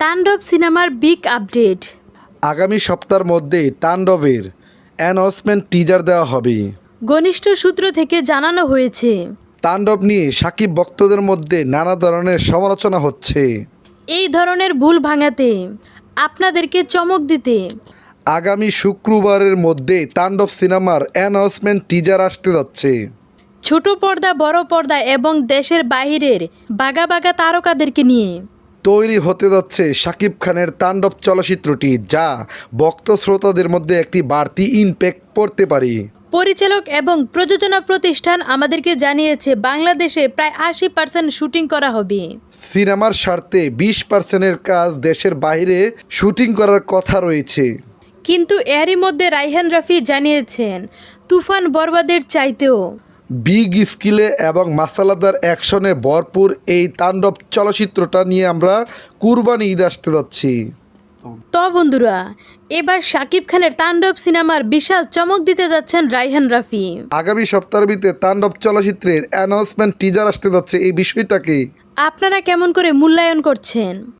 তাণ্ডব সিনেমার big update. আগামী সপ্তাহের মধ্যে তাণ্ডবের অ্যানাউন্সমেন্ট টিজার দেওয়া হবে। ঘনিষ্ঠ সূত্র থেকে জানানো হয়েছে। তাণ্ডব নিয়ে সাকিব ভক্তদের মধ্যে নানা ধরনের সমালোচনা হচ্ছে। এই ধরনের ভুল ভাঙাতে আপনাদেরকে চমক দিতে। আগামী শুক্রবারের মধ্যে তাণ্ডব সিনেমার অ্যানাউন্সমেন্ট টিজার আসতে যাচ্ছে। ছোট পর্দা বড় পর্দা এবং দেশের বাহিরের বাগা বাগা তারকাদেরকে নিয়ে। তৈরি হতে যাচ্ছে শাকিব খানের তাণ্ডব চলচ্চিত্রটি যা ভক্ত শ্রোতাদের মধ্যে একটি বাড়তি ইমপ্যাক্ট পড়তে পারে। পরিচালক এবং প্রযোজনা প্রতিষ্ঠান আমাদেরকে জানিয়েছে বাংলাদেশে প্রায় আশি পার্সেন্ট শুটিং করা হবে। সিনেমার স্বার্থে বিশ পার্সেন্টের কাজ দেশের বাইরে শুটিং করার কথা রয়েছে। কিন্তু এরই মধ্যে রাইহান রাফি জানিয়েছেন তুফান বরবাদের চাইতেও। বিগ স্কিলে এবং মাসালাদার অ্যাকশনে ভরপুর এই তাণ্ডব চলচ্চিত্রটা নিয়ে আমরা কুরবানি ঈদ আসতে যাচ্ছি। তো বন্ধুরা এবার শাকিব খানের তাণ্ডব সিনেমার বিশাল চমক দিতে যাচ্ছেন রাইহান রাফি। আগামী সপ্তাহের ভিতরে তাণ্ডব চলচ্চিত্রের অ্যানাউন্সমেন্ট টিজার আসতে যাচ্ছে এই বিষয়টাকে। আপনারা কেমন করে মূল্যায়ন করছেন?